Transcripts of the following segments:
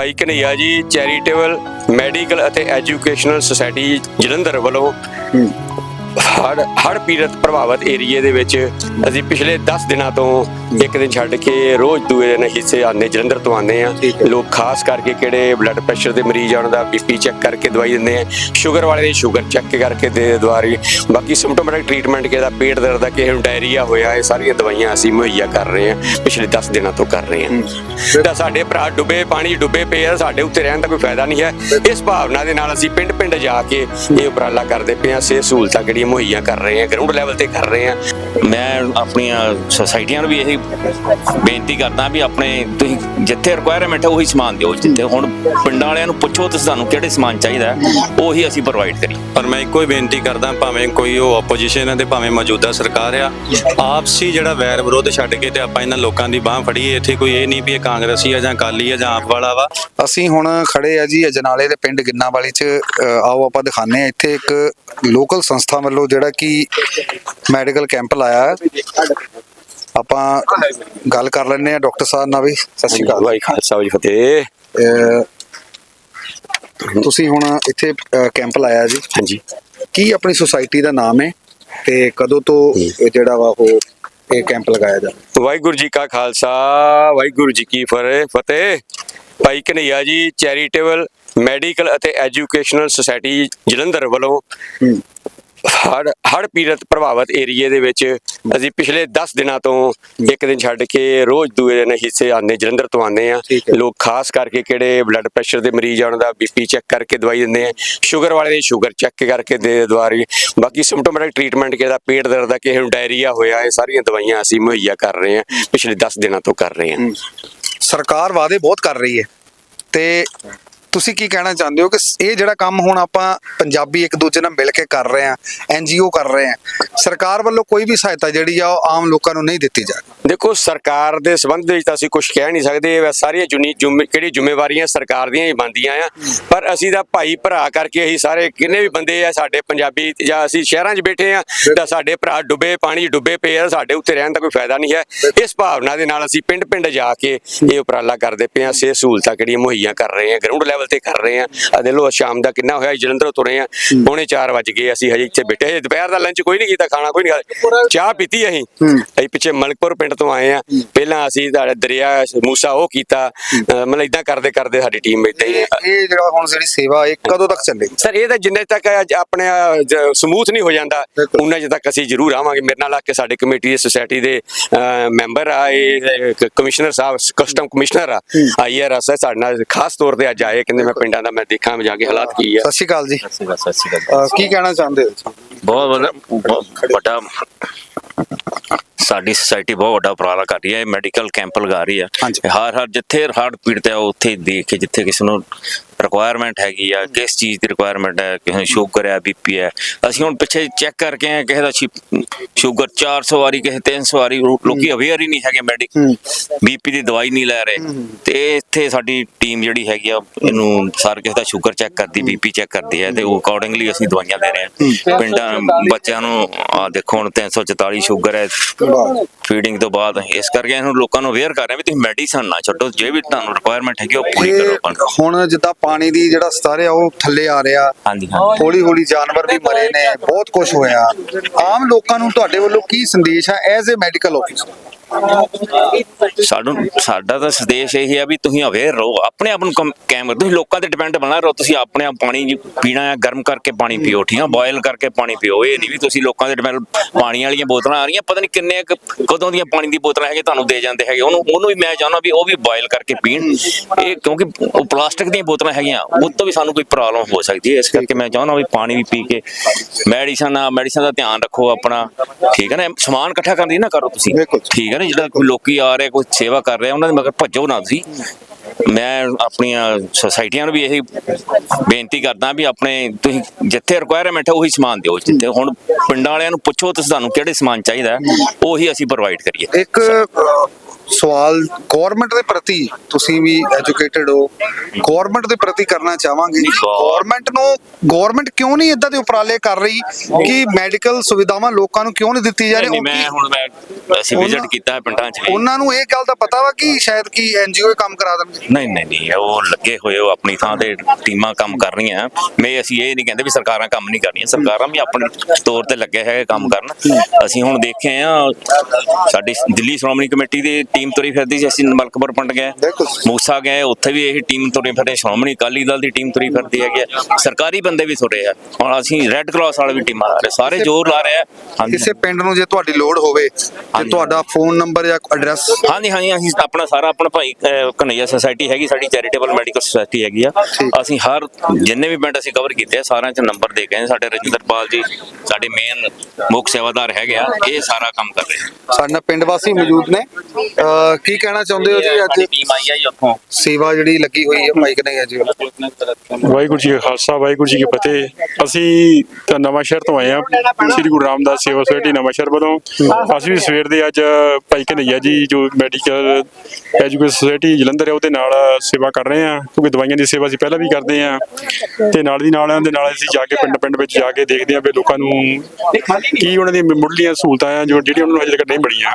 ਭਾਈ Kanhaiya ji charitable medical ਅਤੇ educational society Jalandhar ਵੱਲੋਂ ਹੜ ਹੜ ਪੀੜਤ ਪ੍ਰਭਾਵਿਤ ਏਰੀਏ ਦੇ ਵਿੱਚ ਅਸੀਂ ਪਿਛਲੇ 10 ਦਿਨਾਂ ਤੋਂ ਇੱਕ ਦਿਨ ਛੱਡ ਕੇ ਰੋਜ਼ ਦੂਏ ਦਿਨ ਹਿੱਸੇ ਆਉਂਦੇ ਜਲੰਧਰ ਤੋਂ ਆਉਂਦੇ ਆ। ਲੋਕ ਖਾਸ ਕਰਕੇ ਕਿਹੜੇ ਬਲੱਡ ਪ੍ਰੈਸ਼ਰ ਦੇ ਮਰੀਜ਼ ਆਉਣ ਦਾ ਬੀਪੀ ਚੈੱਕ ਕਰਕੇ ਦਵਾਈ ਦਿੰਦੇ ਆ। ਸ਼ੂਗਰ ਵਾਲੇ ਦੀ ਸ਼ੂਗਰ ਚੈੱਕ ਕਰਕੇ ਦੇ ਦਵਾਈ। ਬਾਕੀ ਸਿੰਪਟੋਮੈਟਿਕ ਟ੍ਰੀਟਮੈਂਟ ਦਾ ਪੇਟ ਦਰਦ ਦਾ ਕਿਸੇ ਨੂੰ ਡਾਇਰੀਆ ਹੋਇਆ ਇਹ ਸਾਰੀਆਂ ਦਵਾਈਆਂ ਅਸੀਂ ਮੁਹੱਈਆ ਕਰ ਰਹੇ ਹਾਂ ਪਿਛਲੇ 10 ਦਿਨਾਂ ਤੋਂ ਕਰ ਰਹੇ ਹਾਂ। ਤਾਂ ਸਾਡੇ ਭਰਾ ਡੁੱਬੇ ਪਾਣੀ ਡੁੱਬੇ ਪਏ ਆ ਸਾਡੇ ਉੱਤੇ ਰਹਿਣ ਦਾ ਕੋਈ ਫਾਇਦਾ ਨਹੀਂ ਹੈ। ਇਸ ਭਾਵਨਾ ਦੇ ਨਾਲ ਅਸੀਂ ਪਿੰਡ ਪਿੰਡ ਜਾ ਕੇ ਇਹ ਉਪਰਾਲਾ ਕਰਦੇ ਪਏ ਹਾਂ ਸਿਹਤ ਸਹੂਲਤਾਂ ਜਿਹੜੀਆਂ ਮੁਹੱਈਆ ਕਰ ਰਹੇ ਹਾਂ ਗਰਾਊਂਡ ਲੈਵਲ ਤੇ ਕਰ ਰਹੇ ਹਾਂ। ਮੈਂ ਆਪਣੀਆਂ ਸੁਸਾਇਟੀਆਂ ਨੂੰ ਵੀ ਇਹੀ ਬੇਨਤੀ ਕਰਦਾ ਵੀ ਆਪਣੇ ਤੁਸੀਂ ਜਿੱਥੇ ਰਿਕੁਆਇਰਮੈਂਟ ਹੈ ਉਹੀ ਸਮਾਨ ਦਿਓ। ਜਿੱਥੇ ਹੁਣ ਪਿੰਡਾਂ ਵਾਲਿਆਂ ਨੂੰ ਪੁੱਛੋ ਤੁਸੀਂ ਸਾਨੂੰ ਕਿਹੜੇ ਸਮਾਨ ਚਾਹੀਦਾ ਹੈ, ਉਹੀ ਅਸੀਂ ਪ੍ਰੋਵਾਈਡ ਕਰੀ ਪਰ ਮੈਂ ਇੱਕੋ ਹੀ ਬੇਨਤੀ ਕਰਦਾ ਭਾਵੇਂ ਕੋਈ ਉਹ ਆਪੋਜੀਸ਼ਨ ਹੈ ਤੇ ਭਾਵੇਂ ਮੌਜੂਦਾ ਸਰਕਾਰ ਆ ਆਪਸੀ ਜਿਹੜਾ ਵੈਰ ਵਿਰੋਧ ਛੱਡ ਕੇ ਤੇ ਆਪਾਂ ਇਹਨਾਂ ਲੋਕਾਂ ਦੀ ਬਾਹ ਫੜੀਏ। ਇੱਥੇ ਕੋਈ ਇਹ ਨਹੀਂ ਵੀ ਇਹ ਕਾਂਗਰਸੀ ਆ ਜਾਂ ਅਕਾਲੀ ਆ ਜਾਂ ਆਪ ਵਾਲਾ ਵਾ। ਅਸੀਂ ਹੁਣ ਖੜੇ ਆ ਜੀ ਅਜਨਾਲੇ ਦੇ ਪਿੰਡ ਗਿੱਨਾਵਾਲੀ ਚ ਅ, ਆਓ ਆਪਾਂ ਦਿਖਾਣੇ ਆ ਇੱਥੇ ਇੱਕ ਲੋਕਲ ਸੰਸਥਾ ਵੱਲੋਂ ਜਿਹੜਾ ਕਿ ਮੈਡੀਕਲ ਕੈਂਪ ਲਾਇਆ। ਆਪਾਂ ਗੱਲ ਕਰ ਲੈਂਦੇ ਆ ਡਾਕਟਰ ਸਾਹਿਬ ਨਾਲ ਵੀ। ਸਤਿ ਸ਼੍ਰੀ ਅਕਾਲ। ਵਾਹਿ ਖਾਲਸਾ ਵਾਹਿ ਫਤਿਹ। ਤੁਸੀਂ ਹੁਣ ਇੱਥੇ ਕੈਂਪ ਲਾਇਆ ਜੀ। ਹਾਂਜੀ। ਕੀ ਆਪਣੀ ਸੁਸਾਇਟੀ ਦਾ ਨਾਮ ਹੈ ਤੇ ਕਦੋਂ ਤੋਂ ਇਹ ਜਿਹੜਾ ਵਾ ਉਹ ਇਹ ਕੈਂਪ ਲਗਾਇਆ ਜਾ ਵਾਹਿਗੁਰੂ ਜੀ ਕਾ ਖਾਲਸਾ ਵਾਹਿਗੁਰੂ ਜੀ ਕੀ ਫਤਿਹ। ਭਾਈ ਕਨਈਆ ਜੀ ਚੈਰੀਟੇਬਲ ਮੈਡੀਕਲ ਅਤੇ ਐਜੂਕੇਸ਼ਨਲ ਸੁਸਾਇਟੀ ਜਲੰਧਰ ਵੱਲੋਂ ਹੜ ਹੜ ਪੀੜਤ ਪ੍ਰਭਾਵਿਤ ਏਰੀਏ ਦੇ ਵਿੱਚ ਅਸੀਂ ਪਿਛਲੇ 10 ਦਿਨਾਂ ਤੋਂ ਇੱਕ ਦਿਨ ਛੱਡ ਕੇ ਰੋਜ਼ ਦੂਏ ਦਿਨ ਹਿੱਸੇ ਆਉਂਦੇ ਜਲੰਧਰ ਤੋਂ ਆਉਂਦੇ ਆ। ਲੋਕ ਖਾਸ ਕਰਕੇ ਕਿਹੜੇ ਬਲੱਡ ਪ੍ਰੈਸ਼ਰ ਦੇ ਮਰੀਜ਼ ਆਉਣ ਦਾ ਬੀਪੀ ਚੈੱਕ ਕਰਕੇ ਦਵਾਈ ਦਿੰਦੇ ਆ। ਸ਼ੂਗਰ ਵਾਲੇ ਦੀ ਸ਼ੂਗਰ ਚੈੱਕ ਕਰਕੇ ਦੇ ਦਵਾਈ ਬਾਕੀ ਸਿੰਪਟੋਮੈਟਿਕ ਟ੍ਰੀਟਮੈਂਟ ਦਾ ਪੇਟ ਦਰਦ ਦਾ ਕਿਸੇ ਨੂੰ ਡਾਇਰੀਆ ਹੋਇਆ ਇਹ ਸਾਰੀਆਂ ਦਵਾਈਆਂ ਅਸੀਂ ਮੁਹੱਈਆ ਕਰ ਰਹੇ ਹਾਂ ਪਿਛਲੇ 10 ਦਿਨਾਂ ਤੋਂ ਕਰ ਰਹੇ ਹਾਂ। ਸਰਕਾਰ ਵਾਅਦੇ ਬਹੁਤ ਕਰ ਰਹੀ ਹੈ ਤੇ ਤੁਸੀਂ ਕੀ ਕਹਿਣਾ ਚਾਹੁੰਦੇ ਹੋ ਕਿ ਇਹ ਜਿਹੜਾ ਕੰਮ ਹੁਣ ਆਪਾਂ ਪੰਜਾਬੀ ਇੱਕ ਦੂਜੇ ਨਾਲ ਮਿਲ ਕੇ ਕਰ ਰਹੇ ਆ ਐਨਜੀਓ ਕਰ ਰਹੇ ਆ ਸਰਕਾਰ ਵੱਲੋਂ ਕੋਈ ਵੀ ਸਹਾਇਤਾ ਜਿਹੜੀ ਆ ਉਹ ਆਮ ਲੋਕਾਂ ਨੂੰ ਨਹੀਂ ਦਿੱਤੀ ਜਾ ਰਹੀ। ਦੇਖੋ ਸਰਕਾਰ ਦੇ ਸੰਬੰਧ ਵਿੱਚ ਤਾਂ ਅਸੀਂ ਕੁਝ ਕਹਿ ਨਹੀਂ ਸਕਦੇ ਇਹ ਸਾਰੀਆਂ ਕਿਹੜੀ ਜ਼ਿੰਮੇਵਾਰੀਆਂ ਸਰਕਾਰ ਦੀਆਂ ਹੀ ਬਣਦੀਆਂ ਆ। ਪਰ ਅਸੀਂ ਤਾਂ ਭਾਈ ਭਰਾ ਕਰਕੇ ਅਸੀਂ ਸਾਰੇ ਕਿੰਨੇ ਵੀ ਬੰਦੇ ਆ ਸਾਡੇ ਪੰਜਾਬੀ ਜਾਂ ਅਸੀਂ ਸ਼ਹਿਰਾਂ 'ਚ ਬੈਠੇ ਆ ਤਾਂ ਸਾਡੇ ਭਰਾ ਡੁੱਬੇ ਪਾਣੀ 'ਚ ਡੁੱਬੇ ਪਏ ਆ ਸਾਡੇ ਉੱਤੇ ਰਹਿਣ ਦਾ ਕੋਈ ਫਾਇਦਾ ਨਹੀਂ ਹੈ। ਇਸ ਭਾਵਨਾ ਦੇ ਨਾਲ ਅਸੀਂ ਪਿੰਡ ਪਿੰਡ ਜਾ ਕੇ ਇਹ ਉਪਰਾਲਾ ਕਰਦੇ ਪਏ ਆ ਸਿਹਤ ਸਹੂਲਤਾਂ ਕਿਹੜੀਆਂ ਮੁਹੱਈਆ ਕਰ ਰਹੇ ਆ ਗਰਾਊਂਡ ਲੈਵਲ ਤੇ ਕਰ ਰਹੇ ਆ ਆ ਦੇ ਲੋ ਸ਼ਾਮ ਦਾ ਕਿੰਨਾ ਹੋਇਆ ਜਲੰਧਰੋਂ ਤੁਰੇ ਆ ਪੌਣੇ 4 ਵਜ ਗਏ ਅਸੀਂ ਹਜੇ ਇੱਥੇ ਬੈਠੇ ਦੁਪਹਿਰ ਦਾ ਲੰਚ ਕੋਈ ਨਹੀਂ ਕੀਤਾ ਖਾਣਾ ਕੋਈ ਨਹੀਂ ਖਾਇਆ ਚਾਹ ਪੀਤੀ ਅਸੀਂ। ਅਸੀਂ ਪਿੱਛੇ ਮਲਕਪੁਰ ਪਿੰਡ ਤੋਂ ਆਏ ਆ ਪਹਿਲਾਂ ਅਸੀਂ ਦਰਿਆ ਮੂਸਾ ਉਹ ਕੀਤਾ। ਮਤਲਬ ਇਦਾਂ ਕਰਦੇ ਕਰਦੇ ਸਾਡੀ ਟੀਮ ਇਦਾਂ ਹੀ ਇਹ ਜਿਹੜਾ ਹੁਣ ਜਿਹੜੀ ਸੇਵਾ ਇਹ ਕਦੋਂ ਤੱਕ ਚੱਲੇਗੀ? ਸਰ ਇਹ ਤਾਂ ਜਿੰਨੇ ਤੱਕ ਆਪਣੇ ਸਮੂਥ ਨਹੀਂ ਹੋ ਜਾਂਦਾ। ਉਹਨਾਂ ਤੱਕ ਅਸੀਂ ਜ਼ਰੂਰ ਆਵਾਂਗੇ। ਮੇਰੇ ਨਾਲ ਆ ਕੇ ਸਾਡੇ ਕਮੇਟੀ ਦੇ ਸੁਸਾਇਟੀ ਦੇ ਮੈਂਬਰ ਆ ਇਹ ਕਮਿਸ਼ਨਰ ਸਾਹਿਬ ਕਸਟਮ ਕਮਿਸ਼ਨਰ ਆ। ਆਈਆਰ ਆ ਸਾਡੇ ਨਾਲ ਖਾਸ ਤੌਰ ਤੇ ਅੱਜ ਆਏ ਕਹਿੰਦੇ ਮੈਂ ਪਿੰਡਾਂ ਦਾ ਮੈਂ ਦੇਖਾਂ ਜਾ ਕੇ ਹਾਲਾਤ ਕੀ ਆ। ਸਤਿ ਸ਼੍ਰੀ ਅਕਾਲ ਜੀ। ਸਤਿ ਸ਼੍ਰੀ ਅਕਾਲ ਕੀ ਕਹਿਣਾ ਚਾਹੁੰਦੇ ਹੋ? ਬਹੁਤ ਵੱਡਾ- ਬਹੁਤ ਵੱਡਾ ਸਾਡੀ ਸੁਸਾਇਟੀ ਬਹੁਤ ਵੱਡਾ ਉਪਰਾਲਾ ਕਰ ਰਹੀ ਹੈ। ਮੈਡੀਕਲ ਕੈਂਪ ਲਗਾ ਰਹੀ ਹੈ। ਹਰ ਹਰ ਜਿੱਥੇ ਹੜ ਪੀੜਤ ਹੈ ਉੱਥੇ ਦੇਖ ਕੇ ਜਿੱਥੇ ਕਿਸੇ ਨੂੰ ਰਿਕੁਆਇਰਮੈਂਟ ਹੈਗੀ ਆ ਕਿਸ ਚੀਜ਼ ਦੀ ਰਿਕੁਆਇਰਮੈਂਟ ਹੈ ਕਿਸੇ ਸ਼ੂਗਰ ਹੈ ਬੀਪੀ ਹੈ। ਅਸੀਂ ਹੁਣ ਪਿੱਛੇ ਚੈੱਕ ਕਰਕੇ ਆਏ ਕਿਸੇ ਦਾ ਸ਼ੂਗਰ 400 ਵਾਰੀ ਕਿਸੇ 300 ਵਾਰੀ ਲੋਕੀ ਅਵੇਅਰ ਹੀ ਨਹੀਂ ਹੈਗੇ ਮੈਡੀਕਲ ਬੀਪੀ ਦੀ ਦਵਾਈ ਨਹੀਂ ਲੈ ਰਹੇ। ਤੇ ਇੱਥੇ ਸਾਡੀ ਟੀਮ ਜਿਹੜੀ ਹੈਗੀ ਆ ਇਹਨੂੰ ਸਾਰ ਕਿਸੇ ਦਾ ਸ਼ੂਗਰ ਚੈੱਕ ਕਰਦੀ ਬੀਪੀ ਚੈੱਕ ਕਰਦੀ ਹੈ ਤੇ ਉਹ ਅਕੋਰਡਿੰਗਲੀ ਅਸੀਂ ਦਵਾਈਆਂ ਦੇ ਰਹੇ ਹਾਂ। ਪਿੰਡਾਂ ਬੱਚਿਆਂ ਨੂੰ ਆ ਦੇਖੋ ਹੁਣ 344 ਸ਼ੂਗਰ ਹੈ। ਫੀਡਿੰਗ ਤੋਂ ਬਾਅਦ ਇਸ ਕਰਕੇ ਇਹਨੂੰ ਲੋਕਾਂ ਨੂੰ ਅਵੇਅਰ ਕਰ ਰਹੇ ਵੀ ਤੁਸੀਂ ਮੈਡੀਸਨ ਨਾ ਛੱਡੋ ਜੇ ਵੀ ਤੁਹਾਨੂੰ ਰਿਕੁਆਇਰਮੈਂਟ ਹੈਗੀ ਉਹ ਪੂਰੀ ਕਰੋ। ਹੁਣ ਜਿੱਦਾਂ ਪਾਣੀ ਦੀ ਜਿਹੜਾ ਸਤਰ ਆ ਉਹ ਥੱਲੇ ਆ ਰਿਹਾ। ਹਾਂਜੀ ਹੌਲੀ ਹੌਲੀ ਜਾਨਵਰ ਵੀ ਮਰੇ ਨੇ ਬਹੁਤ ਕੁਝ ਹੋਇਆ। ਆਮ ਲੋਕਾਂ ਨੂੰ ਤੁਹਾਡੇ ਵੱਲੋਂ ਕੀ ਸੰਦੇਸ਼ ਹੈ ਐਜ਼ ਅ ਮੈਡੀਕਲ ਆਫਿਸਰ? ਸਾਨੂੰ ਸਾਡਾ ਤਾਂ ਸੰਦੇਸ਼ ਇਹ ਹੈ ਵੀ ਤੁਸੀਂ ਅਵੇਅਰ ਰਹੋ ਆਪਣੇ ਆਪ ਨੂੰ ਕਮ- ਤੁਸੀਂ ਲੋਕਾਂ ਤੇ ਡਿਪੈਂਡ ਬਣਾ ਰਹੋ ਤੁਸੀਂ ਆਪਣੇ ਆਪ ਪਾਣੀ ਪੀਣਾ ਹੈ ਗਰਮ ਕਰਕੇ ਪਾਣੀ ਪੀਓ ਠੀਕ ਹੈ ਬੋਇਲ ਕਰਕੇ ਪਾਣੀ ਪੀਓ। ਇਹ ਨਹੀਂ ਵੀ ਤੁਸੀਂ ਲੋਕਾਂ ਦੇ ਡਿਪੈਂਡ ਪਾਣੀ ਵਾਲੀਆਂ ਬੋਤਲਾਂ ਆ ਰਹੀਆਂ ਪਤਾ ਨਹੀਂ ਕਿੰਨੇ ਕਦੋਂ ਦੀਆਂ ਪਾਣੀ ਦੀ ਬੋਤਲਾਂ ਹੈਗੇ ਤੁਹਾਨੂੰ ਦੇ ਜਾਂਦੇ ਹੈਗੇ। ਉਹਨੂੰ ਉਹਨੂੰ ਵੀ ਮੈਂ ਚਾਹੁੰਦਾ ਵੀ ਉਹ ਵੀ ਬੋਇਲ ਕਰਕੇ ਪੀਣ। ਇਹ ਕਿਉਂਕਿ ਉਹ ਪਲਾਸਟਿਕ ਦੀਆਂ ਬੋਤਲਾਂ ਹੈਗੀਆਂ ਉਹ ਤੋਂ ਵੀ ਸਾਨੂੰ ਕੋਈ ਪ੍ਰੋਬਲਮ ਹੋ ਸਕਦੀ ਹੈ। ਇਸ ਕਰਕੇ ਮੈਂ ਚਾਹੁੰਦਾ ਵੀ ਪਾਣੀ ਵੀ ਪੀ ਕੇ ਮੈਡੀਸਨ ਆ ਮੈਡੀਸਨ ਦਾ ਧਿਆਨ ਰੱਖੋ ਆਪਣਾ। ਠੀਕ ਹੈ ਨਾ? ਸਮਾਨ ਇਕੱਠਾ ਕਰਨ ਦੀ ਨਾ ਕਰੋ ਤੁਸੀਂ। ਬਿਲਕੁਲ। ਠੀਕ ਹੈ ਨਾ ਜਿਹੜਾ ਕੋਈ ਲੋਕੀ ਆ ਰਹੇ, ਕੋਈ ਸੇਵਾ ਕਰ ਰਹੇ, ਉਹਨਾਂ ਦੇ ਮਗਰ ਭੱਜੋ ਨਾ ਤੁਸੀਂ। ਮੈਂ ਆਪਣੀਆਂ ਸੁਸਾਇਟੀਆਂ ਨੂੰ ਵੀ ਇਹੀ ਬੇਨਤੀ ਕਰਦਾ ਵੀ ਆਪਣੇ ਤੁਸੀਂ ਜਿੱਥੇ ਰਿਕੁਆਇਰਮੈਂਟ ਹੈ ਉਹੀ ਸਮਾਨ ਦਿਓ। ਜਿੱਥੇ ਹੁਣ ਪਿੰਡਾਂ ਵਾਲਿਆਂ ਨੂੰ ਪੁੱਛੋ, ਤੁਸੀਂ ਤੁਹਾਨੂੰ ਕਿਹੜੇ ਸਮਾਨ ਚਾਹੀਦਾ, ਉਹੀ ਅਸੀਂ ਪ੍ਰੋਵਾਈਡ ਕਰੀਏ। ਇੱਕ ਸਵਾਲ ਗਵਰਨਮੈਂਟ ਦੇ ਪ੍ਰਤੀ ਤੁਸੀਂ ਵੀ ਐਜੂਕੇਟਿਡ ਹੋ। ਗਵਰਨਮੈਂਟ ਦੇ ਪ੍ਰਤੀ ਕਰਨਾ ਚਾਹਾਂਗੇ। ਗਵਰਨਮੈਂਟ ਨੂੰ ਗਵਰਨਮੈਂਟ ਕਿਉਂ ਨਹੀਂ ਇਦਾਂ ਦੇ ਉਪਰਾਲੇ ਕਰ ਰਹੀ ਕਿ ਮੈਡੀਕਲ ਸੁਵਿਧਾਵਾਂ ਲੋਕਾਂ ਨੂੰ ਕਿਉਂ ਨਹੀਂ ਦਿੱਤੀ ਜਾ ਰਹੀ? ਮੈਂ ਹੁਣ ਮੈਂ ਅਸੀਂ ਵਿਜ਼ਿਟ ਕੀਤਾ ਹੈ ਪਿੰਡਾਂ 'ਚ ਉਹਨਾਂ ਨੂੰ ਇਹ ਗੱਲ ਦਾ ਪਤਾ ਵਾ ਕਿ ਸ਼ਾਇਦ ਕਿ ਐਨਜੀਓ ਕੰਮ ਕਰਾ ਦੇਣਗੇ? ਨਹੀਂ ਨਹੀਂ ਨਹੀਂ ਉਹ ਲੱਗੇ ਹੋਏ ਉਹ ਆਪਣੀ ਥਾਂ ਤੇ ਟੀਮਾਂ ਕੰਮ ਕਰ ਰਹੀਆਂ। ਮੈਂ ਅਸੀਂ ਇਹ ਨਹੀਂ ਕਹਿੰਦੇ ਵੀ ਸਰਕਾਰਾਂ ਕੰਮ ਨਹੀਂ ਕਰ ਰਹੀਆਂ ਸਰਕਾਰਾਂ ਵੀ ਆਪਣੇ ਤੌਰ ਤੇ ਲੱਗੇ ਹੈਗੇ ਕੰਮ ਕਰਨ। ਅਸੀਂ ਹੁਣ ਦੇਖੇ ਆ ਸਾਡੀ ਦਿੱਲੀ ਸ਼੍ਰੋਮਣੀ ਕਮੇਟੀ ਦੀ ਟੀਮ ਤੁਰੀ ਫਿਰਦੀ ਸੀ ਅਸੀਂ ਮਲਕਪੁਰ ਪਿੰਡ ਗਏ। ਮੂਸਾ ਗਏ ਉੱਥੇ ਵੀ ਇਹ ਟੀਮ ਤੁਰੀ ਫਿਰਦੀ ਸ਼੍ਰੋਮਣੀ ਅਕਾਲੀ ਦਲ ਦੀ ਟੀਮ ਤੁਰੀ ਫਿਰਦੀ ਹੈਗੀ। ਸਰਕਾਰੀ ਬੰਦੇ ਵੀ ਤੁਰੇ ਆ ਹੁਣ ਅਸੀਂ ਰੈੱਡ ਕਰਾਸ ਵਾਲੇ ਵੀ ਟੀਮਾਂ ਲਾ ਰਹੇ ਸਾਰੇ ਜ਼ੋਰ ਲਾ ਰਹੇ ਆ ਹਾਂਜੀ ਕਿਸੇ ਪਿੰਡ ਨੂੰ ਜੇ ਤੁਹਾਡੀ ਲੋੜ ਹੋਵੇ ਤੇ ਹਾਂਜੀ। ਤੁਹਾਡਾ ਫੋਨ ਨੰਬਰ ਜਾਂ ਐਡਰੈਸ ਹਾਂਜੀ ਹਾਂਜੀ ਅਸੀਂ ਆਪਣਾ ਸਾਰਾ ਆਪਣਾ ਭਾਈ ਅਹ, ਕਨਈਆ ਸੁਸਾਇਟੀ ਹੈਗੀ ਸਾਡੀ ਚੈਰੀਟੇਬਲ ਮੈਡੀਕਲ ਸੁਸਾਇਟੀ ਹੈਗੀ ਆ ਅਸੀਂ ਹਰ ਜਿੰਨੇ ਵੀ ਪਿੰਡ ਅਸੀਂ ਕਵਰ ਕੀਤੇ ਆ ਸਾਰਿਆਂ 'ਚ ਨੰਬਰ ਦੇ ਗਏ ਆ। ਸਾਡੇ ਰਜਿੰਦਰਪਾਲ ਜੀ ਸਾਡੇ ਮੇਨ ਮੁੱਖ ਸੇਵਾਦਾਰ ਹੈਗੇ ਆ ਇਹ ਸਾਰਾ ਕੰਮ ਕਰ ਰਹੇ ਆ ਸਾਡੇ ਨਾਲ ਪਿੰਡ ਵਾਸੀ ਮੌਜੂਦ ਨੇ ਅਹ ਕੀ ਕਹਿਣਾ ਚਾਹੁੰਦੇ ਹੋ ਜੀ ਸਾਡੀ ਅੱਜ? ਟੀਮ ਆਈ ਆ ਜੀ ਉੱਥੋਂ। ਸੇਵਾ ਜਿਹੜੀ ਲੱਗੀ ਹੋਈ ਹੈ ਮਾਈਕ ਨੇ ਜੀ ਵਾਹਿਗੁਰੂ ਜੀ ਕਾ ਖਾਲਸਾ ਵਾਹਿਗੁਰੂ ਜੀ ਕੀ ਫਤਿਹ। ਅਸੀਂ ਤਾਂ ਨਵਾਂ ਸ਼ਹਿਰ ਤੋਂ ਆਏ ਹਾਂ। ਸ੍ਰੀ ਗੁਰੂ ਰਾਮਦਾਸ ਸੇਵਾ ਸੁਸਾਇਟੀ ਨਵਾਂ ਸ਼ਹਿਰ ਵੱਲੋਂ। ਅਸੀਂ ਵੀ ਸਵੇਰ ਦੇ ਅੱਜ ਭਾਈ ਕਨਈਆ ਜੀ ਜੋ ਮੈਡੀਕਲ ਐਜੂਕੇਸ਼ਨ ਸੁਸਾਇਟੀ ਜਲੰਧਰ ਹੈ ਉਹਦੇ ਨਾਲ ਸੇਵਾ ਕਰ ਰਹੇ ਹਾਂ। ਕਿਉਂਕਿ ਦਵਾਈਆਂ ਦੀ ਸੇਵਾ ਅਸੀਂ ਪਹਿਲਾਂ ਵੀ ਕਰਦੇ ਹਾਂ। ਤੇ ਨਾਲ ਦੀ ਨਾਲ ਦੇ ਨਾਲ ਅਸੀਂ ਜਾ ਕੇ ਪਿੰਡ ਪਿੰਡ ਵਿੱਚ ਜਾ ਕੇ ਦੇਖਦੇ ਹਾਂ ਵੀ ਲੋਕਾਂ ਨੂੰ ਕੀ ਉਹਨਾਂ ਦੀਆਂ ਮੁੱਢਲੀਆਂ ਸਹੂਲਤਾਂ ਆ ਜੋ ਜਿਹੜੀਆਂ ਉਹਨਾਂ ਨੂੰ ਹਜੇ ਤੱਕ ਨਹੀਂ ਮਿਲੀਆਂ।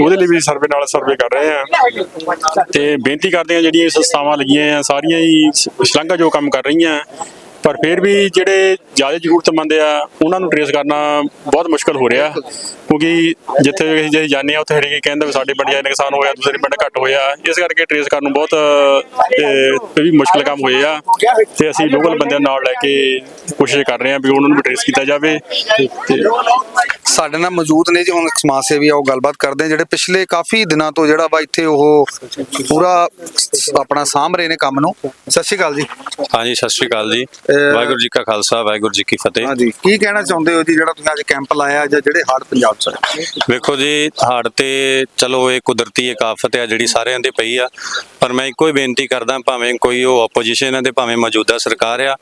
ਉਹਦੇ ਲਈ ਵੀ ਸਰਵੇ ਨਾਲ ਸਰਵੇ ਕਰ ਰਹੇ ਹਾਂ। ਤੇ ਬੇਨਤੀ ਕਰਦੇ ਹਾਂ ਜਿਹੜੀਆਂ ਸੰਸਥਾਵਾਂ ਲੱਗੀਆਂ ਆ, ਸਾਰੀਆਂ ਹੀ ਸ਼- ਸ਼ਲਾਘਾ ਜੋ ਕੰਮ ਕਰ ਰਹੀਆਂ। ਪਰ ਫਿਰ ਵੀ ਜਿਹੜੇ ਜ਼ਿਆਦਾ ਜ਼ਰੂਰਤਮੰਦ ਆ ਉਹਨਾਂ ਨੂੰ ਟ੍ਰੇਸ ਕਰਨਾ ਬਹੁਤ ਮੁਸ਼ਕਲ ਹੋ ਰਿਹਾ। ਕਿਉਂਕਿ ਜਿੱਥੇ ਅਸੀਂ ਜੇ ਜਾਂਦੇ ਆ ਉੱਥੇ ਹਰੇਕ ਕਹਿੰਦਾ ਵੀ ਸਾਡੇ ਪਿੰਡ 'ਚ ਨੁਕਸਾਨ ਹੋਇਆ ਦੂਸਰੇ ਪਿੰਡ ਘੱਟ ਹੋਇਆ। ਇਸ ਕਰਕੇ ਟ੍ਰੇਸ ਕਰਨ ਨੂੰ ਬਹੁਤ ਵੀ ਮੁਸ਼ਕਲ ਕੰਮ ਹੋਏ ਆ। ਤੇ ਅਸੀਂ ਲੋਕਲ ਬੰਦਿਆਂ ਨਾਲ ਲੈ ਕੇ ਕੋਸ਼ਿਸ਼ ਕਰ ਰਹੇ ਹਾਂ ਵੀ ਉਹਨਾਂ ਨੂੰ ਵੀ ਟ੍ਰੇਸ ਕੀਤਾ ਜਾਵੇ। ਤੇ ਸਾਡੇ ਨਾਲ ਮੌਜੂਦ ਨੇ ਜੀ ਹੁਣ ਸਮਾਜ ਸੇਵੀ ਆ ਉਹ ਗੱਲਬਾਤ ਕਰਦੇ ਆ ਜਿਹੜੇ ਪਿਛਲੇ ਕਾਫੀ ਦਿਨਾਂ ਤੋਂ ਜਿਹੜਾ ਵਾ ਇੱਥੇ ਉਹ ਪੂਰਾ ਆਪਣਾ ਸਾਂਭ ਰਹੇ ਨੇ ਕੰਮ ਨੂੰ। ਸਤਿ ਸ਼੍ਰੀ ਅਕਾਲ ਜੀ। ਹਾਂਜੀ ਸਤਿ ਸ਼੍ਰੀ ਅਕਾਲ ਜੀ। ਵਾਹਿਗੁਰੂ ਜੀ ਕਾ ਖਾਲਸਾ ਵਾਹਿਗੁਰੂ ਜੀ ਕੀ ਫਤਿਹ। ਹਾਂਜੀ ਕੀ ਕਹਿਣਾ ਚਾਹੁੰਦੇ ਹੋ ਜੀ ਜਿਹੜਾ ਤੁਸੀਂ ਅੱਜ ਕੈਂਪ ਲਾਇਆ ਜਾਂ ਜਿਹੜੇ ਹੜ੍ਹ ਪੰਜਾਬ ਚ? ਵੇਖੋ ਜੀ ਹੜ੍ਹ ਤੇ ਚਲੋ ਇਹ ਕੁਦਰਤੀ ਇੱਕ ਆਫਤ ਹੈ ਜਿਹੜੀ ਸਾਰਿਆਂ ਦੇ ਪਈ ਆ ਪਰ ਮੈਂ ਇੱਕੋ ਹੀ ਬੇਨਤੀ ਕਰਦਾ ਭਾਵੇਂ ਕੋਈ ਉਹ ਆਪੋਜੀਸ਼ਨ ਹੈ ਤੇ ਭਾਵੇਂ ਮੌਜੂਦਾ ਸਰਕਾਰ ਆ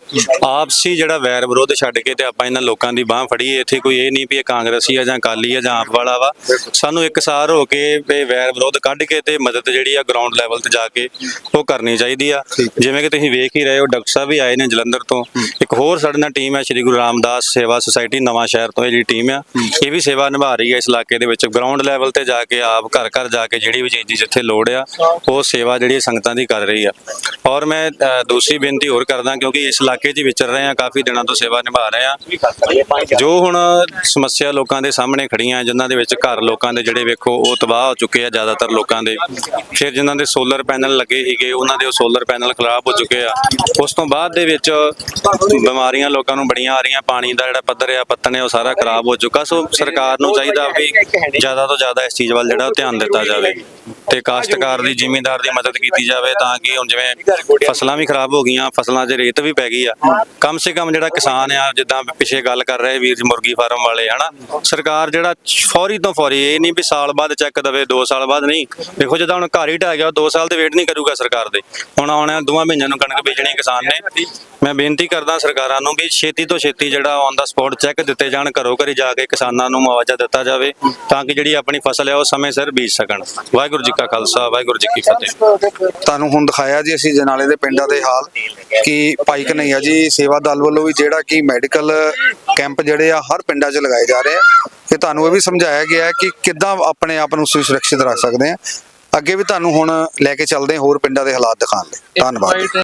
ਆਪਸੀ ਜਿਹੜਾ ਵੈਰ ਵਿਰੋਧ ਛੱਡ ਕੇ ਤੇ ਆਪਾਂ ਇਹਨਾਂ ਲੋਕਾਂ ਦੀ ਬਾਹ ਫੜੀਏ ਇੱਥੇ ਕੋਈ ਇਹ ਨਹੀਂ ਵੀ ਇਹ ਕਾਂਗਰਸੀ ਆ ਜਾਂ ਅਕਾਲੀ ਆ ਜਾਂ ਆਪ ਵਾਲਾ ਵਾ। ਸਾਨੂੰ ਇੱਕਸਾਰ ਹੋ ਕੇ ਇਹ ਵੈਰ ਵਿਰੋਧ ਕੱਢ ਕੇ ਤੇ ਮਦਦ ਜਿਹੜੀ ਆ ਗਰਾਊਂਡ ਲੈਵਲ ਤੇ ਜਾ ਕੇ ਉਹ ਕਰਨੀ ਚਾਹੀਦੀ ਆ। ਜਿਵੇਂ ਕਿ ਤੁਸੀਂ ਵੇਖ ਹੀ ਰਹੇ ਹੋ ਡਾਕਟਰ ਸਾਹਿਬ ਵੀ ਆਏ ਨੇ ਜਲੰਧਰ ਤੋਂ ਇੱਕ ਹੋਰ ਸਾਡੇ ਨਾਲ ਟੀਮ ਹੈ ਸ਼੍ਰੀ ਗੁਰੂ ਰਾਮਦਾਸ ਸੇਵਾ ਸੁਸਾਇਟੀ ਨਵਾਂ ਸ਼ਹਿਰ ਤੋਂ ਇਹ ਜਿਹੜੀ ਟੀਮ ਆ ਇਹ ਵੀ ਸੇਵਾ ਨਿਭਾ ਰਹੀ ਹੈ ਇਸ ਇਲਾਕੇ ਦੇ ਵਿੱਚ। ਗਰਾਊਂਡ ਲੈਵਲ ਤੇ ਜਾ ਕੇ ਆਪ ਘਰ ਘਰ ਜਾ ਕੇ ਜਿਹੜੀ ਵੀ ਚੀਜ਼ ਜਿੱਥੇ ਲੋੜ ਆ ਉਹ ਸੇਵਾ ਜਿਹੜੀ ਸੰਗਤਾਂ ਦੀ ਕਰ ਰਹੀ ਆ। ਔਰ ਮੈਂ ਦੂਸਰੀ ਬੇਨਤੀ ਹੋਰ ਕਰਦਾ ਕਿਉਂਕਿ ਇਸ ਇਲਾਕੇ 'ਚ ਵਿਚਰ ਰਹੇ ਆ ਕਾਫੀ ਦਿਨਾਂ ਤੋਂ ਸੇਵਾ ਨਿਭਾ ਰਹੇ ਆ। ਜੋ ਹੁਣ ਸਮੱਸਿਆ ਲੋਕਾਂ ਦੇ ਸਾਹਮਣੇ ਖੜੀਆਂ ਜਿਨ੍ਹਾਂ ਦੇ ਵਿੱਚ ਘਰ ਲੋਕਾਂ ਦੇ ਜਿਹੜੇ ਵੇਖੋ ਉਹ ਤਬਾਹ ਹੋ ਚੁੱਕੇ ਆ ਜ਼ਿਆਦਾਤਰ ਲੋਕਾਂ ਦੇ। ਫਿਰ ਜਿਨ੍ਹਾਂ ਦੇ ਸੋਲਰ ਪੈਨਲ ਲੱਗੇ ਸੀਗੇ ਉਹਨਾਂ ਦੇ ਉਹ ਸੋਲਰ ਪੈਨਲ ਖਰਾਬ ਹੋ ਚੁੱਕੇ ਆ। ਉਸ ਤੋਂ ਬਾਅਦ ਦੇ ਵਿੱਚ ਬਿਮਾਰੀਆਂ ਲੋਕਾਂ ਨੂੰ ਬੜੀਆਂ ਆ ਰਹੀਆਂ, ਪਾਣੀ ਦਾ ਜਿਹੜਾ ਪੱਧਰ ਆ ਪੱਤਨ ਹੈ ਉਹ ਸਾਰਾ ਖਰਾਬ ਹੋ ਚੁੱਕਾ। ਸੋ ਸਰਕਾਰ ਨੂੰ ਚਾਹੀਦਾ ਵੀ ਜ਼ਿਆਦਾ ਤੋਂ ਜ਼ਿਆਦਾ ਇਸ ਚੀਜ਼ ਵੱਲ ਜਿਹੜਾ ਧਿਆਨ ਦਿੱਤਾ ਜਾਵੇ ਤੇ ਕਾਸ਼ਤਕਾਰ ਦੀ, ਜ਼ਿਮੀਂਦਾਰ ਦੀ ਮਦਦ ਕੀਤੀ ਜਾਵੇ ਤਾਂ ਕਿ ਹੁਣ ਜਿਵੇਂ ਫਸਲਾਂ ਵੀ ਖਰਾਬ ਹੋ ਗਈਆਂ, ਫਸਲਾਂ 'ਚ ਰੇਤ ਵੀ ਪੈ ਗਈ ਆ। ਕਮ ਸੇ ਕਮ ਜਿਹੜਾ ਕਿਸਾਨ ਆ, ਜਿੱਦਾਂ ਪਿੱਛੇ ਗੱਲ ਕਰ ਰਹੇ ਵੀਰ ਮੁਰਗੀ ਫਾਰਮ ਵਾਲੇ, ਹਨਾ? ਸਰਕਾਰ ਜਿਹੜਾ ਫੌਰੀ ਤੋਂ ਫੌਰੀ, ਇਹ ਨਹੀਂ ਵੀ ਸਾਲ ਬਾਅਦ ਚੈੱਕ ਦਵੇ 2 ਸਾਲ ਬਾਅਦ ਨਹੀਂ। ਦੇਖੋ ਜਿੱਦਾਂ ਹੁਣ ਘਰ ਹੀ ਢਹਿ ਗਿਆ 2 ਸਾਲ ਤੇ ਵੇਟ ਨਹੀਂ ਕਰੂਗਾ ਸਰਕਾਰ ਦੇ। ਹੁਣ ਆਉਣਾ ਦੋਵਾਂ ਮਹੀਨਿਆਂ ਨੂੰ ਕਣਕ ਵੇਚਣੀ ਕਿਸਾਨ ਨੇ। ਮੈਂ ਬੇਨਤੀ ਕਰਦਾ ਸਰਕਾਰਾਂ ਨੂੰ ਵੀ ਛੇਤੀ ਤੋਂ ਛੇਤੀ ਜਿਹੜਾ ਔਨ ਦਾ ਸਪੌਟ ਚੈੱਕ ਦਿੱਤੇ ਜਾਣ, ਘਰੋਂ ਘਰੀ ਜਾ ਕੇ ਕਿਸਾਨਾਂ ਨੂੰ ਮੁਆਵਜ਼ਾ ਦਿੱਤਾ ਜਾਵੇ ਤਾਂ ਕਿ ਜਿਹੜੀ ਆਪਣੀ ਫਸਲ ਹੈ ਉਹ ਸਮੇਂ ਸਿਰ ਬੀਜ ਸਕਣ। ਵਾਹਿਗੁਰੂ ਜੀ ਕਾ ਖਾਲਸਾ, ਵਾਹਿਗੁਰੂ ਜੀ ਕੀ ਫਤਿਹ। ਤੁਹਾਨੂੰ ਹੁਣ ਦਿਖਾਇਆ ਜੀ ਅਸੀਂ ਜਨਾਲੇ ਦੇ ਪਿੰਡਾਂ ਦੇ ਹਾਲ, ਕਿ ਭਾਈ ਕਨਈਆ ਜੀ ਸੇਵਾ ਦਲ ਵੱਲੋਂ ਵੀ ਜਿਹੜਾ ਕਿ ਮੈਡੀਕਲ ਕੈਂਪ ਜਿਹੜੇ ਆ ਹਰ ਪਿੰਡਾਂ 'ਚ ਲਗਾਏ ਜਾ ਰਹੇ ਆ। ਤੇ ਤੁਹਾਨੂੰ ਇਹ ਵੀ ਸਮਝਾਇਆ ਗਿਆ ਕਿ ਕਿੱਦਾਂ ਆਪਣੇ ਆਪ ਨੂੰ ਸੁਰੱਖਿਅਤ ਰੱਖ ਸਕਦੇ ਆ। ਅੱਗੇ ਵੀ ਤੁਹਾਨੂੰ ਹੁਣ ਲੈ ਕੇ ਚੱਲਦੇ ਹੋਰ ਪਿੰਡਾਂ ਦੇ ਹਾਲਾਤ ਦਿਖਾਉਣ ਲਈ। ਧੰਨਵਾਦ